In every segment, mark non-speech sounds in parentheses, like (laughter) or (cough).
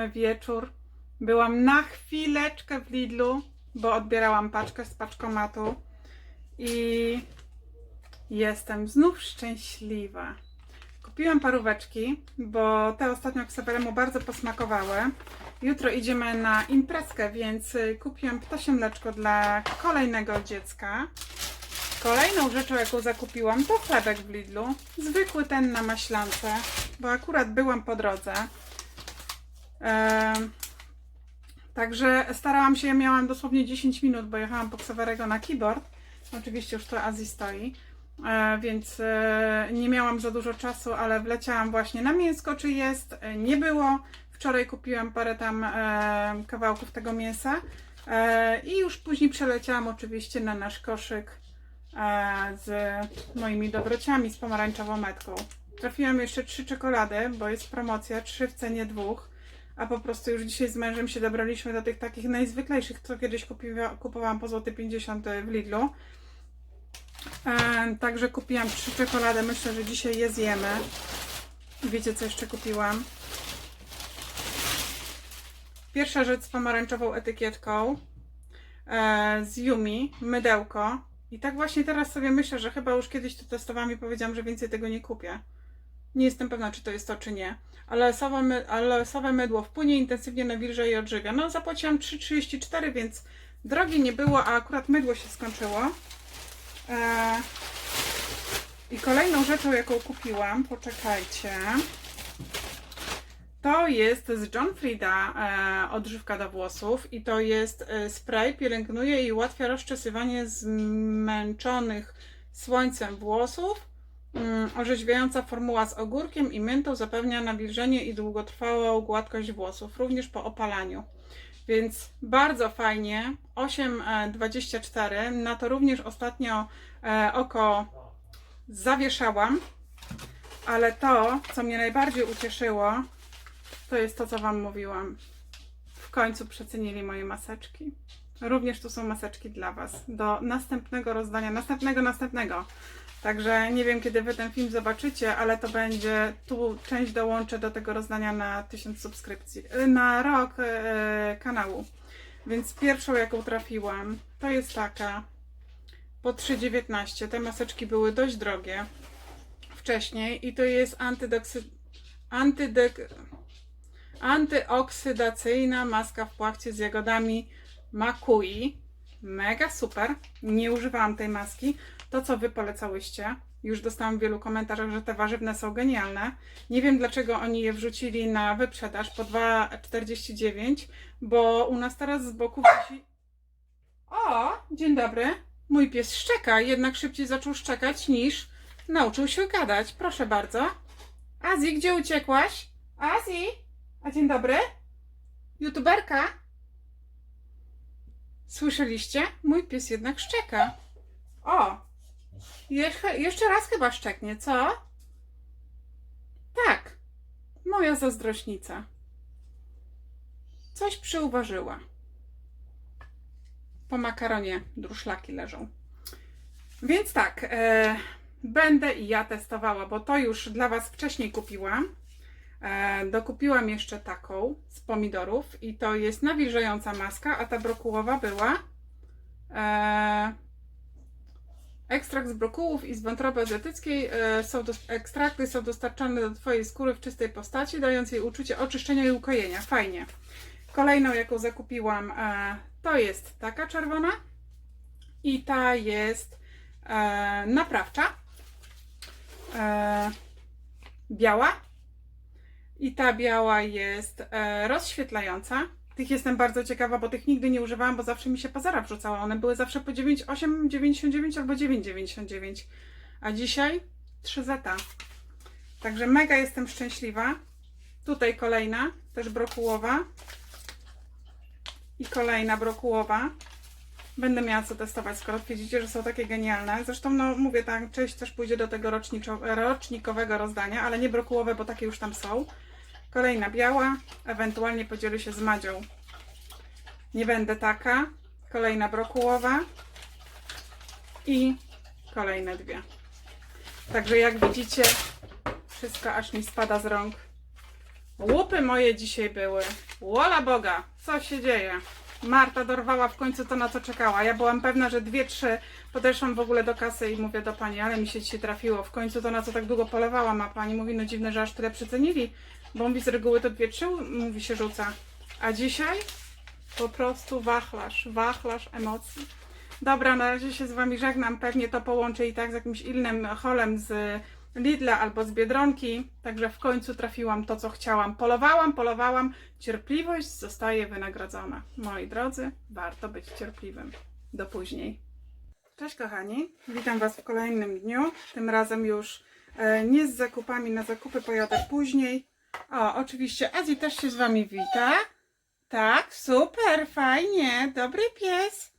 mamy wieczór. Byłam na chwileczkę w Lidlu, bo odbierałam paczkę z paczkomatu i jestem znów szczęśliwa. Kupiłam paróweczki, bo te ostatnio Ksaweremu bardzo posmakowały. Jutro idziemy na imprezkę, więc kupiłam ptasie mleczko dla kolejnego dziecka. Kolejną rzeczą, jaką zakupiłam, to chlebek w Lidlu. Zwykły ten na maślance, bo akurat byłam po drodze. Także starałam się, miałam dosłownie 10 minut, bo jechałam po Ksawerego na keyboard. Oczywiście już to Azji stoi, e, więc e, nie miałam za dużo czasu, ale wleciałam właśnie na mięsko, czy jest. E, Nie było. Wczoraj kupiłam parę tam kawałków tego mięsa i już później przeleciałam oczywiście na nasz koszyk z moimi dobrociami, z pomarańczową metką. Trafiłam jeszcze trzy czekolady, bo jest promocja, trzy w cenie dwóch a po prostu już dzisiaj z mężem się dobraliśmy do tych takich najzwyklejszych, co kiedyś kupiwa, kupowałam po złoty 50 w Lidlu. E, także kupiłam trzy czekolady, myślę, że dzisiaj je zjemy. Wiecie, co jeszcze kupiłam? Pierwsza rzecz z pomarańczową etykietką e, z Yumi, mydełko. I tak właśnie teraz sobie myślę, że chyba już kiedyś to testowałam i powiedziałam, że więcej tego nie kupię. Nie jestem pewna, czy to jest to, czy nie. Ale losowe, my, ale mydło wpłynie intensywnie na wilże i odżywia. No, zapłaciłam 3,34, więc drogie nie było, a akurat mydło się skończyło. E, I kolejną rzeczą, jaką kupiłam, poczekajcie, to jest z John Frieda e, odżywka do włosów i to jest e, spray, pielęgnuje i ułatwia rozczesywanie zmęczonych słońcem włosów. Mm, orzeźwiająca formuła z ogórkiem i miętą zapewnia nawilżenie i długotrwałą gładkość włosów, również po opalaniu. Więc bardzo fajnie. 8,24. Na to również ostatnio e, oko zawieszałam. Ale to, co mnie najbardziej ucieszyło, to jest to, co Wam mówiłam. W końcu przecenili moje maseczki. Również tu są maseczki dla Was. Do następnego rozdania, następnego, następnego. Także nie wiem, kiedy Wy ten film zobaczycie, ale to będzie, tu część dołączę do tego rozdania na 1000 subskrypcji, y, na rok e, kanału. Więc pierwszą, jaką trafiłam, to jest taka po 3,19. Te maseczki były dość drogie wcześniej i to jest antyoksydacyjna maska w płachcie z jagodami makui. Mega super. Nie używałam tej maski. To, co Wy polecałyście, już dostałam w wielu komentarzach, że te warzywne są genialne. Nie wiem, dlaczego oni je wrzucili na wyprzedaż po 2,49, bo u nas teraz z boku wisi... O, dzień dobry. Mój pies szczeka, jednak szybciej zaczął szczekać niż nauczył się gadać. Proszę bardzo. Azji, gdzie uciekłaś? Azji? A dzień dobry? YouTuberka? Słyszeliście? Mój pies jednak szczeka. O! Jeszcze, jeszcze raz chyba szczeknie, co? Tak. Moja zazdrośnica. Coś przyuważyła. Po makaronie druszlaki leżą. Więc tak, e, będę i ja testowała, bo to już dla Was wcześniej kupiłam. E, dokupiłam jeszcze taką z pomidorów i to jest nawilżająca maska, a ta brokułowa była e, ekstrakt z brokułów i z wątroby azjatyckiej. E, są dos- ekstrakty są dostarczane do Twojej skóry w czystej postaci, dając jej uczucie oczyszczenia i ukojenia. Fajnie. Kolejną, jaką zakupiłam, e, to jest taka czerwona i ta jest e, naprawcza. Biała i ta biała jest rozświetlająca. Tych jestem bardzo ciekawa, bo tych nigdy nie używałam, bo zawsze mi się pazara wrzucała. One były zawsze po 9, 8,99 albo 9,99. A dzisiaj 3 zeta. Także mega jestem szczęśliwa. Tutaj kolejna, też brokułowa. I kolejna brokułowa. Będę miała co testować, skoro widzicie, że są takie genialne. Zresztą, no mówię, tak, część też pójdzie do tego rocznikowego rozdania, ale nie brokułowe, bo takie już tam są. Kolejna biała, ewentualnie podzielę się z Madzią. Nie będę taka. Kolejna brokułowa. I kolejne dwie. Także jak widzicie, wszystko aż mi spada z rąk. Łupy moje dzisiaj były. Wola Boga, co się dzieje? Marta dorwała w końcu to, na co czekała. Ja byłam pewna, że dwie, trzy. Podeszłam w ogóle do kasy i mówię do pani, ale mi się dzisiaj trafiło. W końcu to, na co tak długo polewałam. A pani mówi, no dziwne, że aż tyle przecenili. Bo mówi, z reguły to dwie, trzy mówi się rzuca. A dzisiaj po prostu wachlarz, wachlarz emocji. Dobra, na razie się z Wami żegnam. Pewnie to połączę i tak z jakimś innym holem z Lidla albo z Biedronki. Także w końcu trafiłam to, co chciałam. Polowałam, polowałam. Cierpliwość zostaje wynagrodzona. Moi drodzy, warto być cierpliwym. Do później. Cześć kochani, witam Was w kolejnym dniu. Tym razem już e, nie z zakupami, na zakupy pojadę później. O, oczywiście Azji też się z Wami wita. Tak, super, fajnie, dobry pies.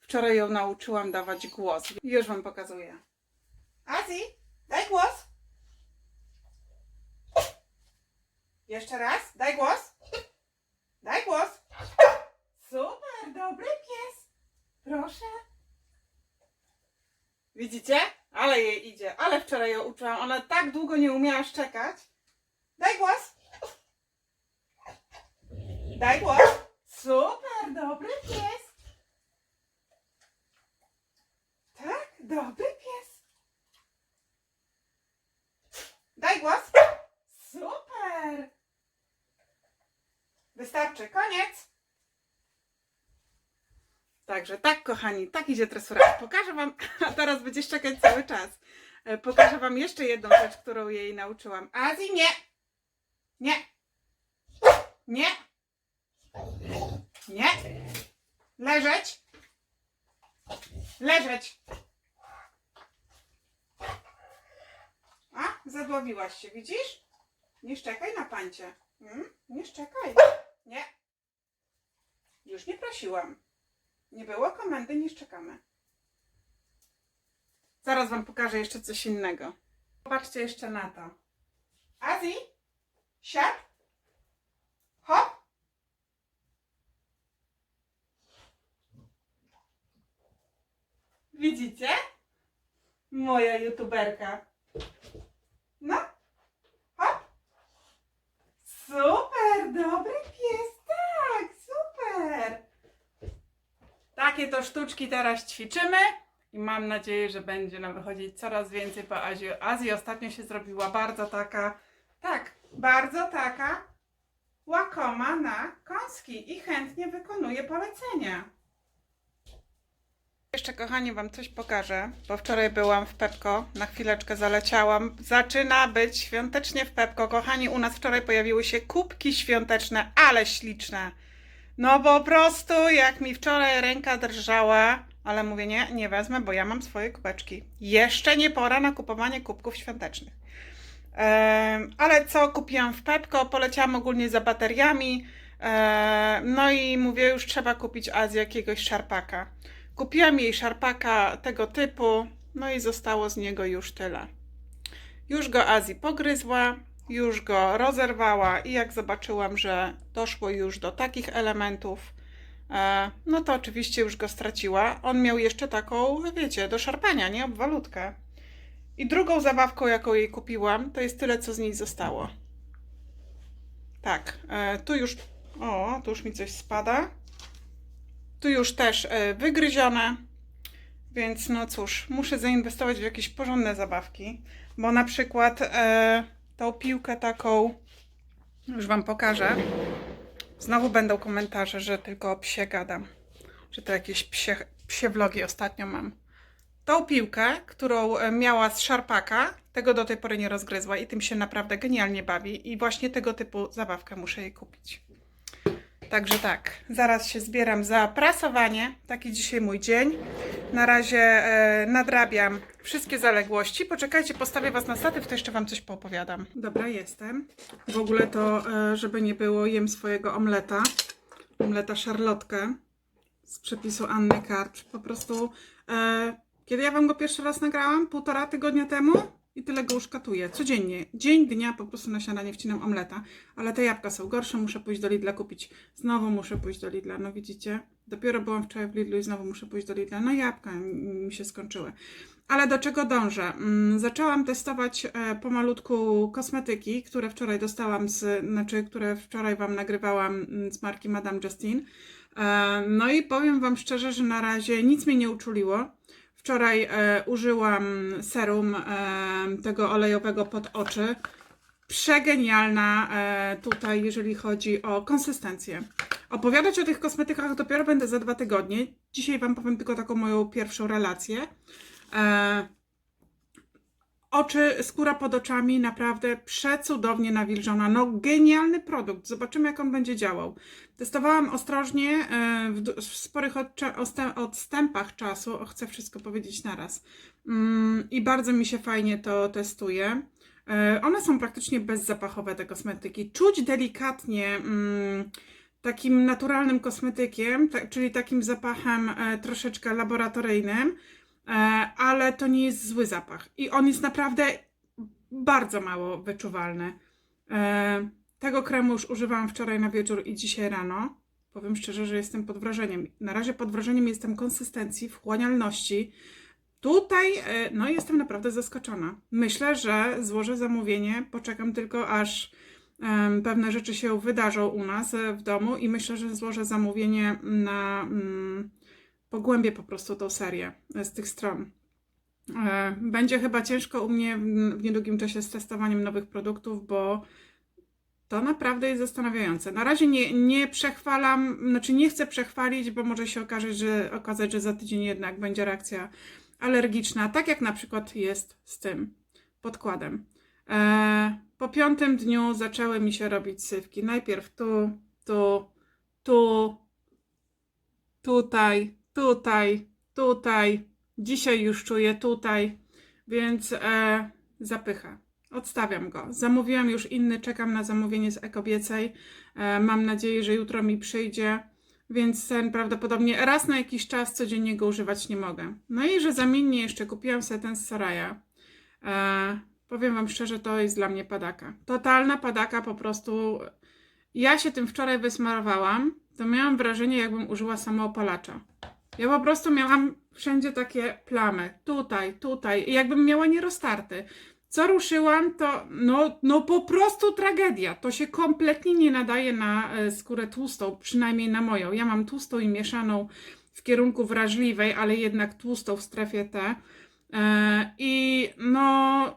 Wczoraj ją nauczyłam dawać głos. Już Wam pokazuję. Azji, daj głos. Jeszcze raz, daj głos. Daj głos. Super, dobry pies. Proszę. Widzicie? Ale jej idzie. Ale wczoraj ją uczyłam. Ona tak długo nie umiała szczekać. Daj głos. Daj głos. Super, dobry pies. Tak, dobry pies. Daj głos. Super. Wystarczy, koniec. Także tak, kochani, tak idzie tresura. Pokażę Wam, (laughs) a teraz będzie szczekać cały czas. E, Pokażę Wam jeszcze jedną rzecz, którą jej nauczyłam. Azji, nie! Nie! Nie! Nie! Leżeć! Leżeć! A, zadławiłaś się, widzisz? Nie szczekaj na pancie. Mm? Nie szczekaj. Nie. Już nie prosiłam. Nie było komendy, nie szczekamy. Zaraz Wam pokażę jeszcze coś innego. Popatrzcie jeszcze na to. Azji, siad, hop. Widzicie? Moja youtuberka. No, hop. Super, dobry pies, tak, super. Takie to sztuczki teraz ćwiczymy i mam nadzieję, że będzie nam wychodzić coraz więcej po Azji. Azji ostatnio się zrobiła bardzo taka, tak, bardzo taka łakoma na kąski i chętnie wykonuje polecenia. Jeszcze kochani Wam coś pokażę, bo wczoraj byłam w Pepko, na chwileczkę zaleciałam. Zaczyna być świątecznie w Pepko. Kochani, u nas wczoraj pojawiły się kubki świąteczne, ale śliczne. No po prostu jak mi wczoraj ręka drżała, ale mówię nie, nie wezmę, bo ja mam swoje kubeczki. Jeszcze nie pora na kupowanie kubków świątecznych. Ale co kupiłam w Pepko? Poleciałam ogólnie za bateriami. No i mówię, już trzeba kupić Azji jakiegoś szarpaka. Kupiłam jej szarpaka tego typu, no i zostało z niego już tyle. Już go Azji pogryzła, już go rozerwała i jak zobaczyłam, że doszło już do takich elementów, no to oczywiście już go straciła. On miał jeszcze taką, wiecie, do szarpania, nie? Obwalutkę. I drugą zabawką, jaką jej kupiłam, to jest tyle, co z niej zostało. Tak, e, tu już, o, tu już mi coś spada. Tu już też e, wygryzione, więc no cóż, muszę zainwestować w jakieś porządne zabawki, bo na przykład e, tą piłkę taką, już Wam pokażę. Znowu będą komentarze, że tylko o psie gadam, że to jakieś psie, psie vlogi ostatnio mam. Tą piłkę, którą e, miała z szarpaka, tego do tej pory nie rozgryzła i tym się naprawdę genialnie bawi i właśnie tego typu zabawkę muszę jej kupić. Także tak, zaraz się zbieram za prasowanie. Taki dzisiaj mój dzień. Na razie e, nadrabiam wszystkie zaległości. Poczekajcie, postawię Was na statyw, to jeszcze Wam coś poopowiadam. Dobra, jestem. W ogóle to, e, żeby nie było, jem swojego omleta. Omleta szarlotkę z przepisu Anny Karcz. Po prostu, kiedy ja Wam go pierwszy raz nagrałam? Półtora tygodnia temu? i tyle go uszkatuję. Codziennie. Dzień, dnia po prostu na śniadanie wcinam omleta. Ale te jabłka są gorsze, muszę pójść do Lidla kupić. Znowu muszę pójść do Lidla, no widzicie? Dopiero byłam wczoraj w Lidlu i znowu muszę pójść do Lidla. No jabłka mi się skończyły. Ale do czego dążę? Mm, Zaczęłam testować e, pomalutku kosmetyki, które wczoraj dostałam z, znaczy, które wczoraj Wam nagrywałam mm, z marki Madame Justine. E, No i powiem Wam szczerze, że na razie nic mnie nie uczuliło. Wczoraj e, użyłam serum e, tego olejowego pod oczy. Przegenialna e, tutaj, jeżeli chodzi o konsystencję. Opowiadać o tych kosmetykach dopiero będę za dwa tygodnie. Dzisiaj Wam powiem tylko taką moją pierwszą relację. Oczy, skóra pod oczami naprawdę przecudownie nawilżona. No genialny produkt. Zobaczymy jak on będzie działał. Testowałam ostrożnie e, w, sporych odstępach czasu. O, chcę wszystko powiedzieć naraz. Mm, I bardzo mi się fajnie to testuje. E, One są praktycznie bezzapachowe, te kosmetyki. Czuć delikatnie mm, takim naturalnym kosmetykiem, czyli takim zapachem e, troszeczkę laboratoryjnym, ale to nie jest zły zapach. I on jest naprawdę bardzo mało wyczuwalny. E, tego kremu już używałam wczoraj na wieczór i dzisiaj rano. Powiem szczerze, że jestem pod wrażeniem. Na razie pod wrażeniem jestem konsystencji, wchłanialności. Tutaj, e, no jestem naprawdę zaskoczona. Myślę, że złożę zamówienie, poczekam tylko aż em, pewne rzeczy się wydarzą u nas e, w domu i myślę, że złożę zamówienie na mm, pogłębię po prostu tą serię e, z tych stron. E, Będzie chyba ciężko u mnie w niedługim czasie z testowaniem nowych produktów, bo to naprawdę jest zastanawiające. Na razie nie, nie przechwalam, znaczy nie chcę przechwalić, bo może się okazać, że, okazać, że za tydzień jednak będzie reakcja alergiczna, tak jak na przykład jest z tym podkładem. E, po piątym dniu zaczęły mi się robić sywki. Najpierw tu, tu, tu, tutaj, tutaj, tutaj. Dzisiaj już czuję tutaj, więc e, zapycha. Odstawiam go. Zamówiłam już inny, czekam na zamówienie z ekobiecej. E, mam nadzieję, że jutro mi przyjdzie, więc ten prawdopodobnie raz na jakiś czas codziennie go używać nie mogę. No i że zamiennie jeszcze kupiłam sobie ten z Soraya. E, powiem Wam szczerze, to jest dla mnie padaka. Totalna padaka po prostu. Ja się tym wczoraj wysmarowałam, to miałam wrażenie, jakbym użyła samoopalacza. Ja po prostu miałam wszędzie takie plamy. Tutaj, tutaj. I jakbym miała nieroztarty. Co ruszyłam, to no, no po prostu tragedia. To się kompletnie nie nadaje na e, skórę tłustą, przynajmniej na moją. Ja mam tłustą i mieszaną w kierunku wrażliwej, ale jednak tłustą w strefie T. E, I no,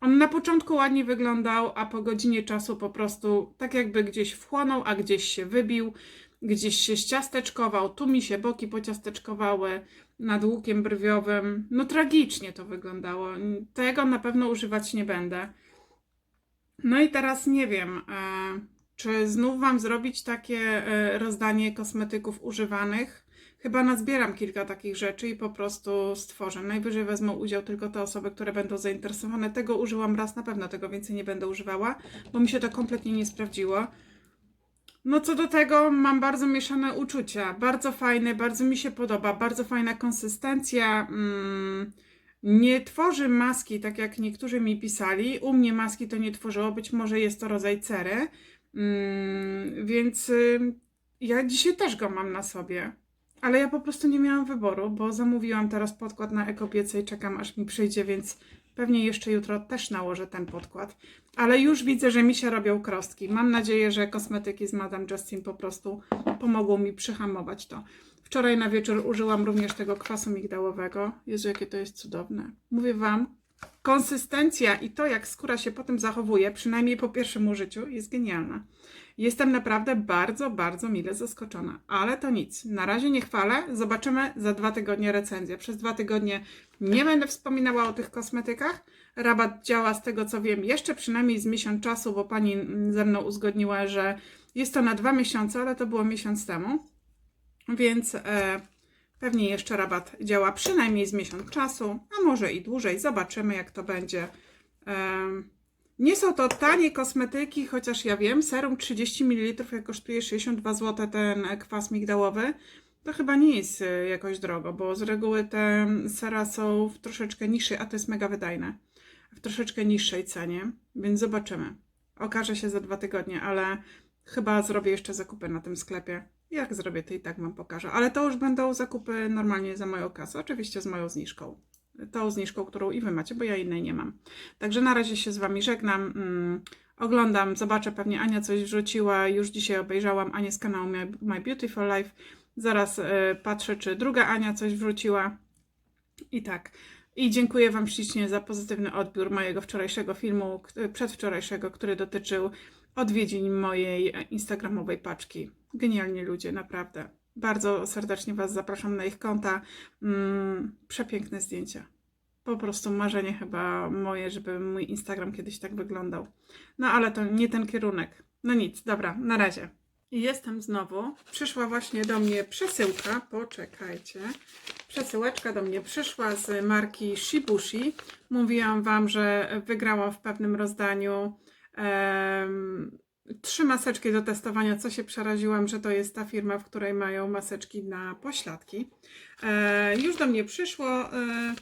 on na początku ładnie wyglądał, a po godzinie czasu po prostu tak jakby gdzieś wchłonął, a gdzieś się wybił, gdzieś się ściasteczkował. Tu mi się boki pociasteczkowały nad łukiem brwiowym. No tragicznie to wyglądało. Tego na pewno używać nie będę. No i teraz nie wiem, e, czy znów Wam zrobić takie e, rozdanie kosmetyków używanych. Chyba nazbieram kilka takich rzeczy i po prostu stworzę. Najwyżej wezmą udział tylko te osoby, które będą zainteresowane. Tego użyłam raz, na pewno tego więcej nie będę używała, bo mi się to kompletnie nie sprawdziło. No co do tego mam bardzo mieszane uczucia. Bardzo fajny, bardzo mi się podoba, bardzo fajna konsystencja. Mm, nie tworzy maski, tak jak niektórzy mi pisali. U mnie maski to nie tworzyło, być może jest to rodzaj cery. Mm, więc y, ja dzisiaj też go mam na sobie. Ale ja po prostu nie miałam wyboru, bo zamówiłam teraz podkład na ekobiece i czekam aż mi przyjdzie, więc pewnie jeszcze jutro też nałożę ten podkład. Ale już widzę, że mi się robią krostki. Mam nadzieję, że kosmetyki z Madame Justin po prostu pomogą mi przyhamować to. Wczoraj na wieczór użyłam również tego kwasu migdałowego. Jezu, jakie to jest cudowne. Mówię Wam, konsystencja i to, jak skóra się potem zachowuje, przynajmniej po pierwszym użyciu, jest genialna. Jestem naprawdę bardzo, bardzo mile zaskoczona, ale to nic. Na razie nie chwalę, zobaczymy za dwa tygodnie recenzję. Przez dwa tygodnie nie będę wspominała o tych kosmetykach. Rabat działa z tego co wiem jeszcze przynajmniej z miesiąc czasu, bo pani ze mną uzgodniła, że jest to na dwa miesiące, ale to było miesiąc temu. Więc e, pewnie jeszcze rabat działa przynajmniej z miesiąc czasu, a może i dłużej. Zobaczymy jak to będzie. Nie są to tanie kosmetyki, chociaż ja wiem, serum 30 ml jak kosztuje 62 zł ten kwas migdałowy. To chyba nie jest y, jakoś drogo, bo z reguły te sera są w troszeczkę niższej, a to jest mega wydajne, w troszeczkę niższej cenie, więc zobaczymy. Okaże się za dwa tygodnie, ale chyba zrobię jeszcze zakupy na tym sklepie. Jak zrobię, to i tak Wam pokażę. Ale to już będą zakupy normalnie za moją kasę, oczywiście z moją zniżką. Tą zniżką, którą i Wy macie, bo ja innej nie mam. Także na razie się z Wami żegnam. Mm, oglądam, zobaczę, pewnie Ania coś wrzuciła. Już dzisiaj obejrzałam Anię z kanału My, Beautiful Life. Zaraz y, patrzę, czy druga Ania coś wrzuciła. I tak. I dziękuję Wam ślicznie za pozytywny odbiór mojego wczorajszego filmu, przedwczorajszego, który dotyczył odwiedzin mojej e, instagramowej paczki. Genialnie ludzie, naprawdę. Bardzo serdecznie Was zapraszam na ich konta. Mm, przepiękne zdjęcia. Po prostu marzenie chyba moje, żeby mój Instagram kiedyś tak wyglądał. No ale to nie ten kierunek. No nic, dobra, na razie. Jestem znowu. Przyszła właśnie do mnie przesyłka. Poczekajcie. Przesyłeczka do mnie przyszła z marki Shibushi. Mówiłam Wam, że wygrałam w pewnym rozdaniu em, trzy maseczki do testowania, co się przeraziłam, że to jest ta firma, w której mają maseczki na pośladki. E, już do mnie przyszło. E,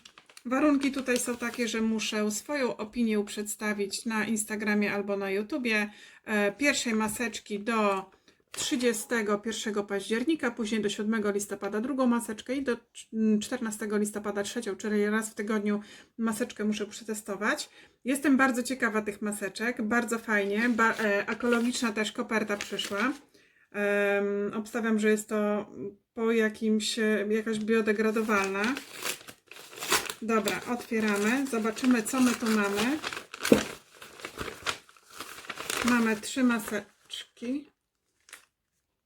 warunki tutaj są takie, że muszę swoją opinię przedstawić na Instagramie albo na YouTubie. E, pierwszej maseczki do 31 października, później do 7 listopada drugą maseczkę i do mm, 14 listopada trzecią, czyli raz w tygodniu maseczkę muszę przetestować. Jestem bardzo ciekawa tych maseczek, bardzo fajnie, ba e, ekologiczna też koperta przyszła. Obstawiam, że jest to po jakimś, e, jakaś biodegradowalna. Dobra, otwieramy, zobaczymy co my tu mamy. Mamy trzy maseczki.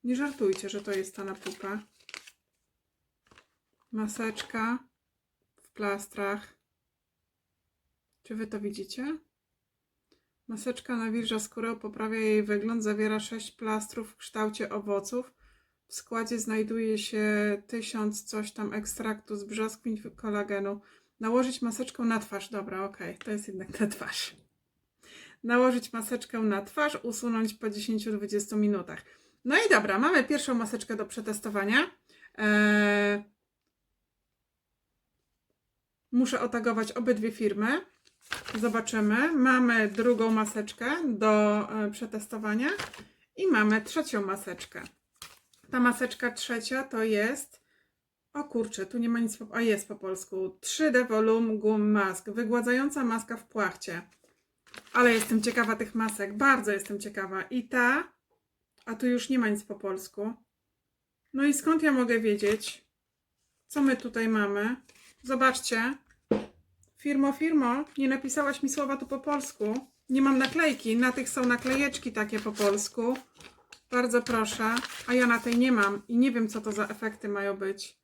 Nie żartujcie, że to jest ta na pupę. Maseczka w plastrach. Czy wy to widzicie? Maseczka nawilża skórę, poprawia jej wygląd, zawiera 6 plastrów w kształcie owoców. W składzie znajduje się tysiąc coś tam ekstraktu z brzoskwiń kolagenu. Nałożyć maseczkę na twarz. Dobra, okej, to jest jednak na twarz. Nałożyć maseczkę na twarz, usunąć po 10-20 minutach. No i dobra, mamy pierwszą maseczkę do przetestowania. Eee, muszę otagować obydwie firmy. Zobaczymy. Mamy drugą maseczkę do e, przetestowania i mamy trzecią maseczkę. Ta maseczka trzecia to jest. O kurczę, tu nie ma nic. Po, a jest po polsku. 3D Volume Gum Mask. Wygładzająca maska w płachcie. Ale jestem ciekawa tych masek. Bardzo jestem ciekawa. I ta a tu już nie ma nic po polsku. No i skąd ja mogę wiedzieć, co my tutaj mamy? Zobaczcie. Firmo, firmo, nie napisałaś mi słowa tu po polsku. Nie mam naklejki. Na tych są naklejeczki takie po polsku. Bardzo proszę. A ja na tej nie mam i nie wiem, co to za efekty mają być.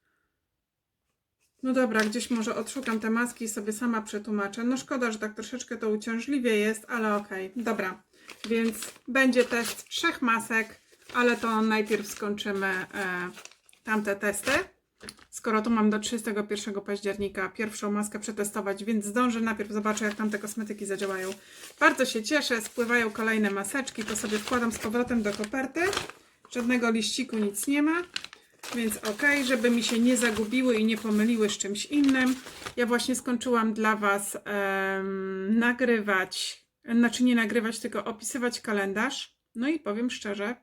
No dobra, gdzieś może odszukam te maski i sobie sama przetłumaczę. No szkoda, że tak troszeczkę to uciążliwie jest, ale okej. Dobra, więc będzie test trzech masek, ale to najpierw skończymy e, tamte testy. Skoro tu mam do 31 października pierwszą maskę przetestować, więc zdążę. Najpierw zobaczę, jak tamte kosmetyki zadziałają. Bardzo się cieszę, spływają kolejne maseczki, to sobie wkładam z powrotem do koperty. Żadnego liściku, nic nie ma. Więc ok, żeby mi się nie zagubiły i nie pomyliły z czymś innym. Ja właśnie skończyłam dla Was em, nagrywać, znaczy nie nagrywać, tylko opisywać kalendarz. No i powiem szczerze,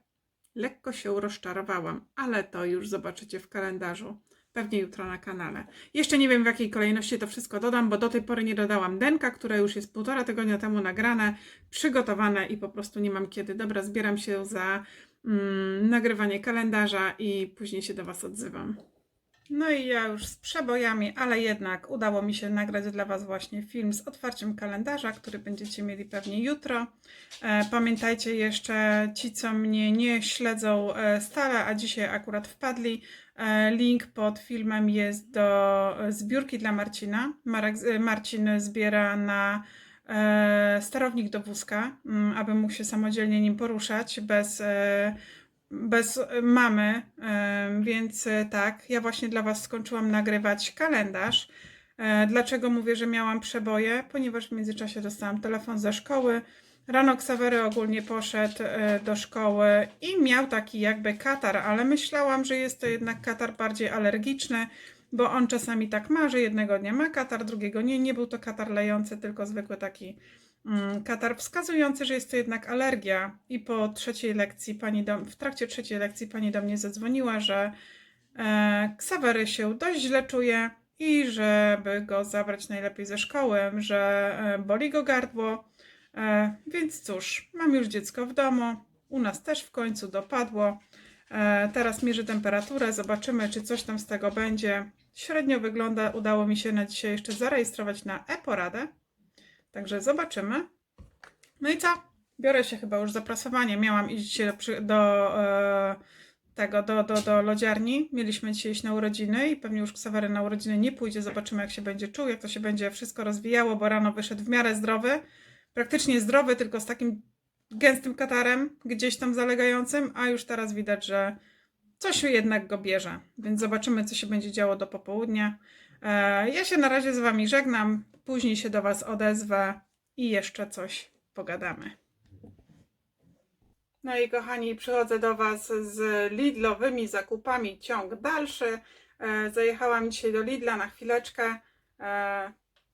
lekko się rozczarowałam, ale to już zobaczycie w kalendarzu. Pewnie jutro na kanale. Jeszcze nie wiem w jakiej kolejności to wszystko dodam, bo do tej pory nie dodałam denka, które już jest półtora tygodnia temu nagrane, przygotowane i po prostu nie mam kiedy. Dobra, zbieram się za mm, nagrywanie kalendarza i później się do Was odzywam. No i ja już z przebojami, ale jednak udało mi się nagrać dla Was właśnie film z otwarciem kalendarza, który będziecie mieli pewnie jutro. E, pamiętajcie jeszcze, ci co mnie nie śledzą e, stale, a dzisiaj akurat wpadli, e, link pod filmem jest do zbiórki dla Marcina. Marcin zbiera na sterownik do wózka, mm, aby mógł się samodzielnie nim poruszać bez, bez mamy, więc e, tak, ja właśnie dla Was skończyłam nagrywać kalendarz. E, Dlaczego mówię, że miałam przeboje? Ponieważ w międzyczasie dostałam telefon ze szkoły, Rano Ksawery ogólnie poszedł e, do szkoły i miał taki jakby katar, ale myślałam, że jest to jednak katar bardziej alergiczny, bo on czasami tak ma, że jednego dnia ma katar, drugiego nie. Nie był to katar lejący, tylko zwykły taki katar wskazujący, że jest to jednak alergia. I po trzeciej lekcji pani do, w trakcie trzeciej lekcji pani do mnie zadzwoniła, że e, Ksawery się dość źle czuje i żeby go zabrać najlepiej ze szkoły, że e, boli go gardło. E, więc cóż, mam już dziecko w domu. U nas też w końcu dopadło. E, teraz mierzę temperaturę, zobaczymy, czy coś tam z tego będzie. Średnio wygląda, udało mi się na dzisiaj jeszcze zarejestrować na e-poradę. Także zobaczymy. No i co? Biorę się chyba już za prasowanie. Miałam iść do, do e, tego, do, do, do lodziarni. Mieliśmy dzisiaj iść na urodziny i pewnie już Ksawery na urodziny nie pójdzie. Zobaczymy, jak się będzie czuł, jak to się będzie wszystko rozwijało, bo rano wyszedł w miarę zdrowy. Praktycznie zdrowy, tylko z takim gęstym katarem, gdzieś tam zalegającym, a już teraz widać, że coś jednak go bierze. Więc zobaczymy, co się będzie działo do popołudnia. E, ja się na razie z Wami żegnam. Później się do Was odezwę i jeszcze coś pogadamy. No i kochani, przychodzę do Was z Lidlowymi zakupami. Ciąg dalszy. E, zajechałam dzisiaj do Lidla na chwileczkę. E,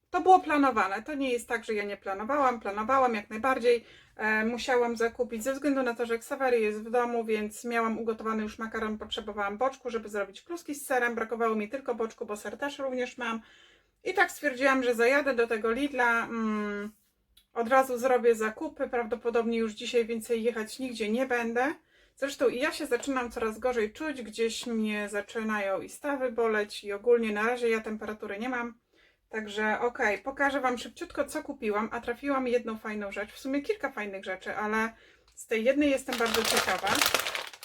to było planowane. To nie jest tak, że ja nie planowałam. Planowałam jak najbardziej. E, musiałam zakupić ze względu na to, że Ksawery jest w domu, więc miałam ugotowany już makaron. Potrzebowałam boczku, żeby zrobić kluski z serem. Brakowało mi tylko boczku, bo ser też również mam. I tak stwierdziłam, że zajadę do tego Lidla. Mm, od razu zrobię zakupy. Prawdopodobnie już dzisiaj więcej jechać nigdzie nie będę. Zresztą i ja się zaczynam coraz gorzej czuć. Gdzieś mnie zaczynają i stawy boleć i ogólnie na razie ja temperatury nie mam. Także okej, pokażę Wam szybciutko, co kupiłam, a trafiłam jedną fajną rzecz, w sumie kilka fajnych rzeczy, ale z tej jednej jestem bardzo ciekawa.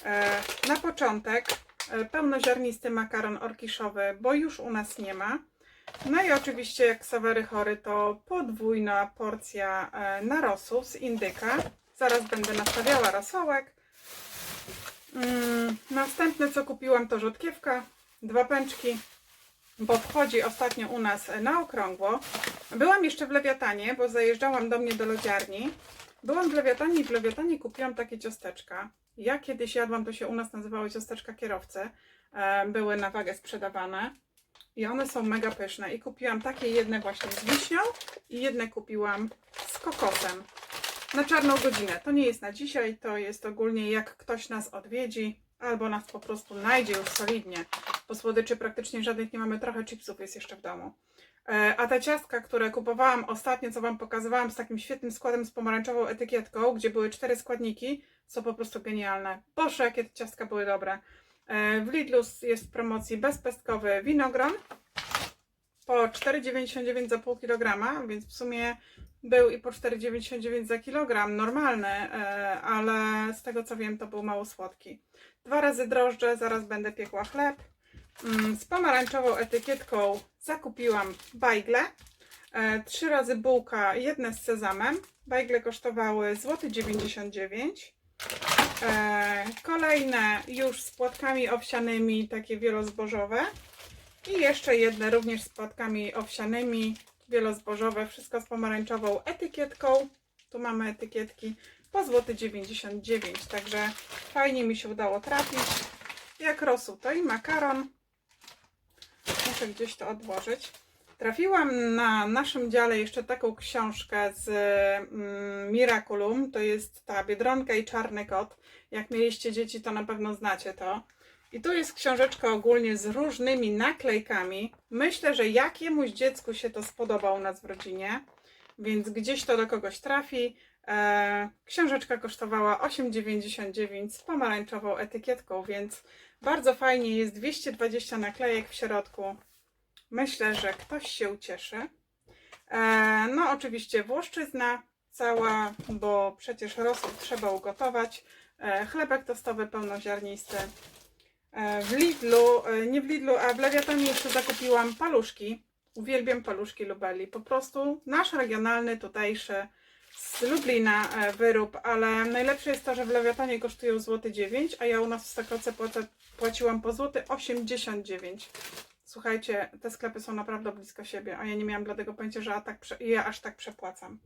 E, na początek e, pełnoziarnisty makaron orkiszowy, bo już u nas nie ma. No i oczywiście jak sawery chory, to podwójna porcja e, narosów z indyka. Zaraz będę nastawiała rosołek. Mm, następne co kupiłam to rzodkiewka, dwa pęczki, bo wchodzi ostatnio u nas na okrągło. Byłam jeszcze w Lewiatanie, bo zajeżdżałam do mnie do lodziarni. Byłam w Lewiatanie i w Lewiatanie kupiłam takie ciasteczka. Ja kiedyś jadłam, to się u nas nazywało ciasteczka kierowcy. Były na wagę sprzedawane. I one są mega pyszne. I kupiłam takie jedne właśnie z wiśnią i jedne kupiłam z kokosem. Na czarną godzinę. To nie jest na dzisiaj, to jest ogólnie jak ktoś nas odwiedzi albo nas po prostu najdzie już solidnie bo słodyczy praktycznie żadnych nie mamy, trochę chipsów jest jeszcze w domu. E, A te ciastka, które kupowałam ostatnio, co Wam pokazywałam, z takim świetnym składem, z pomarańczową etykietką, gdzie były cztery składniki, są po prostu genialne. Boże, jakie te ciastka były dobre. E, W Lidlu jest w promocji bezpestkowy winogron po 4,99 za pół kilograma, więc w sumie był i po 4,99 za kilogram, normalny, e, ale z tego co wiem, to był mało słodki. Dwa razy drożdże, zaraz będę piekła chleb. Mm, Z pomarańczową etykietką zakupiłam bajgle. E, Trzy razy bułka, jedne z sezamem. Bajgle kosztowały złoty 99. E, Kolejne już z płatkami owsianymi, takie wielozbożowe. I jeszcze jedne również z płatkami owsianymi, wielozbożowe. Wszystko z pomarańczową etykietką. Tu mamy etykietki po złoty 99. Także fajnie mi się udało trafić. Jak rosół, to i makaron. Muszę gdzieś to odłożyć. Trafiłam na naszym dziale jeszcze taką książkę z mm, Miraculum. To jest ta Biedronka i Czarny Kot. Jak mieliście dzieci, to na pewno znacie to. I tu jest książeczka ogólnie z różnymi naklejkami. Myślę, że jakiemuś dziecku się to spodoba u nas w rodzinie, więc gdzieś to do kogoś trafi. E, książeczka kosztowała 8,99 z pomarańczową etykietką, więc bardzo fajnie jest 220 naklejek w środku. Myślę, że ktoś się ucieszy. E, no, oczywiście włoszczyzna cała, bo przecież rosół trzeba ugotować. E, chlebek tostowy pełnoziarnisty. E, w Lidlu, nie w Lidlu, a w Lewiatanie jeszcze zakupiłam paluszki. Uwielbiam paluszki Lubeli. Po prostu nasz regionalny, tutejszy z Lublina e, wyrób, ale najlepsze jest to, że w Lewiatanie kosztują złoty 9, a ja u nas w Stokroce płaciłam po złoty 89. Słuchajcie, te sklepy są naprawdę blisko siebie, a ja nie miałam dlatego pojęcia, że ja, tak aż tak przepłacam.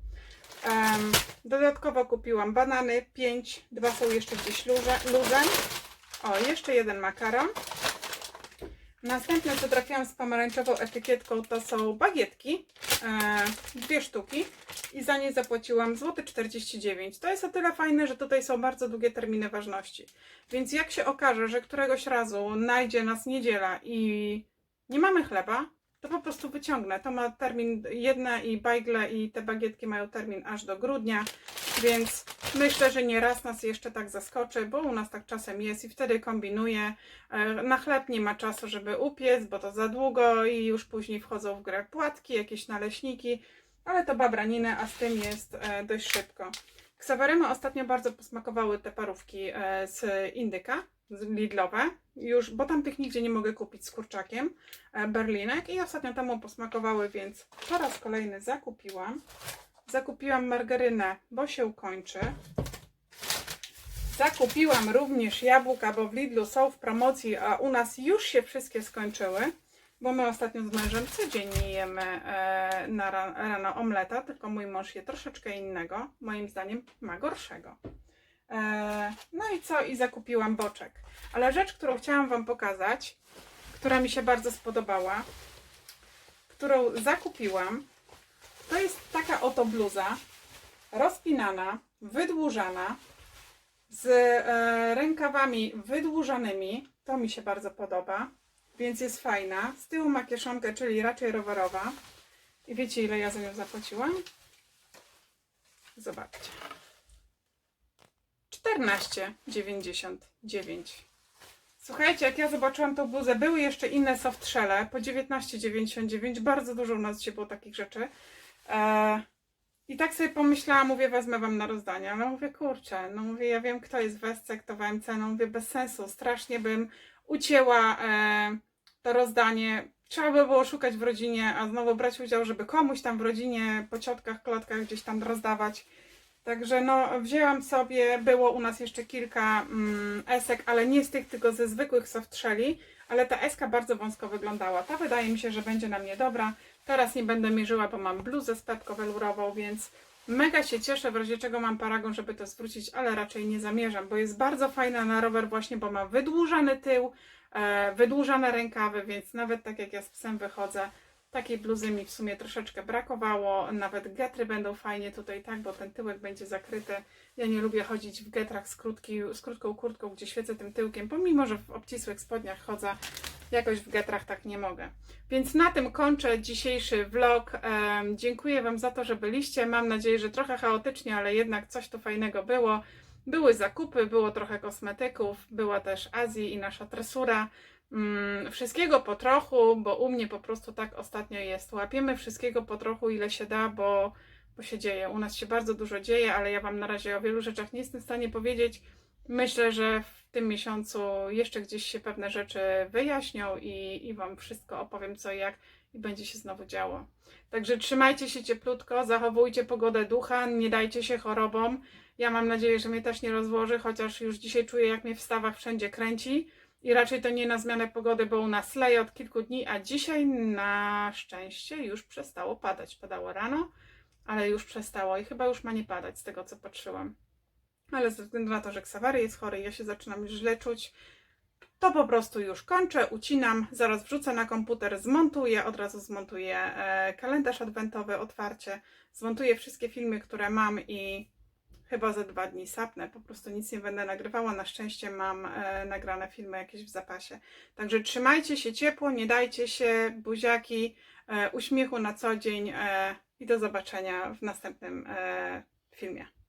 Em, dodatkowo kupiłam banany, 5, dwa są jeszcze gdzieś luzem. O, jeszcze jeden makaron. Następne, co trafiłam z pomarańczową etykietką, to są bagietki, e, dwie sztuki i za nie zapłaciłam złoty 49. To jest o tyle fajne, że tutaj są bardzo długie terminy ważności. Więc jak się okaże, że któregoś razu najdzie nas niedziela i nie mamy chleba, to po prostu wyciągnę. To ma termin jedne i bajgle i te bagietki mają termin aż do grudnia, więc myślę, że nie raz nas jeszcze tak zaskoczy, bo u nas tak czasem jest i wtedy kombinuję. E, Na chleb nie ma czasu, żeby upiec, bo to za długo i już później wchodzą w grę płatki, jakieś naleśniki, ale to babraniny, a z tym jest e, dość szybko. Ksawerymy ostatnio bardzo posmakowały te parówki e, z Indyka, z Lidlowe, już, bo tam tych nigdzie nie mogę kupić z kurczakiem, e, berlinek i ostatnio temu posmakowały, więc po raz kolejny zakupiłam. Zakupiłam margarynę, bo się kończy. Zakupiłam również jabłka, bo w Lidlu są w promocji, a u nas już się wszystkie skończyły. Bo my ostatnio z mężem codziennie jemy e, na ra- rano omleta, tylko mój mąż je troszeczkę innego. Moim zdaniem ma gorszego. E, no i co? I zakupiłam boczek. Ale rzecz, którą chciałam Wam pokazać, która mi się bardzo spodobała, którą zakupiłam, to jest taka oto bluza, rozpinana, wydłużana, z e, rękawami wydłużonymi. To mi się bardzo podoba, więc jest fajna. Z tyłu ma kieszonkę, czyli raczej rowerowa. I wiecie, ile ja za nią zapłaciłam? Zobaczcie. 14,99. Słuchajcie, jak ja zobaczyłam tą bluzę, były jeszcze inne softshelle po 19,99. Bardzo dużo u nas dzisiaj było takich rzeczy. E, I tak sobie pomyślałam, mówię, wezmę wam na rozdanie. Ale mówię, kurczę, no mówię, ja wiem, kto jest w Esce, kto w AMC, no mówię, bez sensu. Strasznie bym ucięła e, to rozdanie. Trzeba by było szukać w rodzinie, a znowu brać udział, żeby komuś tam w rodzinie, po ciotkach, klotkach gdzieś tam rozdawać. Także no, wzięłam sobie, było u nas jeszcze kilka mm, esek, ale nie z tych, tylko ze zwykłych softshelli, ale ta eska bardzo wąsko wyglądała. Ta wydaje mi się, że będzie na mnie dobra. Teraz nie będę mierzyła, bo mam bluzę z pepką welurową, więc mega się cieszę, w razie czego mam paragon, żeby to zwrócić, ale raczej nie zamierzam, bo jest bardzo fajna na rower właśnie, bo ma wydłużany tył, e, wydłużane rękawy, więc nawet tak jak ja z psem wychodzę, Takiej bluzy mi w sumie troszeczkę brakowało. Nawet getry będą fajnie tutaj, tak, bo ten tyłek będzie zakryty. Ja nie lubię chodzić w getrach z, krótki, z krótką kurtką, gdzie świecę tym tyłkiem, pomimo, że w obcisłych spodniach chodzę. Jakoś w getrach tak nie mogę. Więc na tym kończę dzisiejszy vlog. Dziękuję Wam za to, że byliście. Mam nadzieję, że trochę chaotycznie, ale jednak coś tu fajnego było. Były zakupy, było trochę kosmetyków, była też Azji i nasza tresura. Mm, wszystkiego po trochu, bo u mnie po prostu tak ostatnio jest. Łapiemy wszystkiego po trochu, ile się da, bo, bo się dzieje. U nas się bardzo dużo dzieje, ale ja Wam na razie o wielu rzeczach nie jestem w stanie powiedzieć. Myślę, że w tym miesiącu jeszcze gdzieś się pewne rzeczy wyjaśnią i, i Wam wszystko opowiem co i jak i będzie się znowu działo. Także trzymajcie się cieplutko, zachowujcie pogodę ducha, nie dajcie się chorobom. Ja mam nadzieję, że mnie też nie rozłoży, chociaż już dzisiaj czuję, jak mnie w stawach wszędzie kręci. I raczej to nie na zmianę pogody, bo u nas leje od kilku dni, a dzisiaj na szczęście już przestało padać. Padało rano, ale już przestało i chyba już ma nie padać z tego co patrzyłam. Ale ze względu na to, że Ksawary jest chory ja się zaczynam już źle czuć, to po prostu już kończę, ucinam, zaraz wrzucę na komputer, zmontuję, od razu zmontuję e, kalendarz adwentowy, otwarcie, zmontuję wszystkie filmy, które mam i chyba ze dwa dni sapnę, po prostu nic nie będę nagrywała, na szczęście mam e, nagrane filmy jakieś w zapasie. Także trzymajcie się ciepło, nie dajcie się, buziaki, e, uśmiechu na co dzień i do zobaczenia w następnym filmie.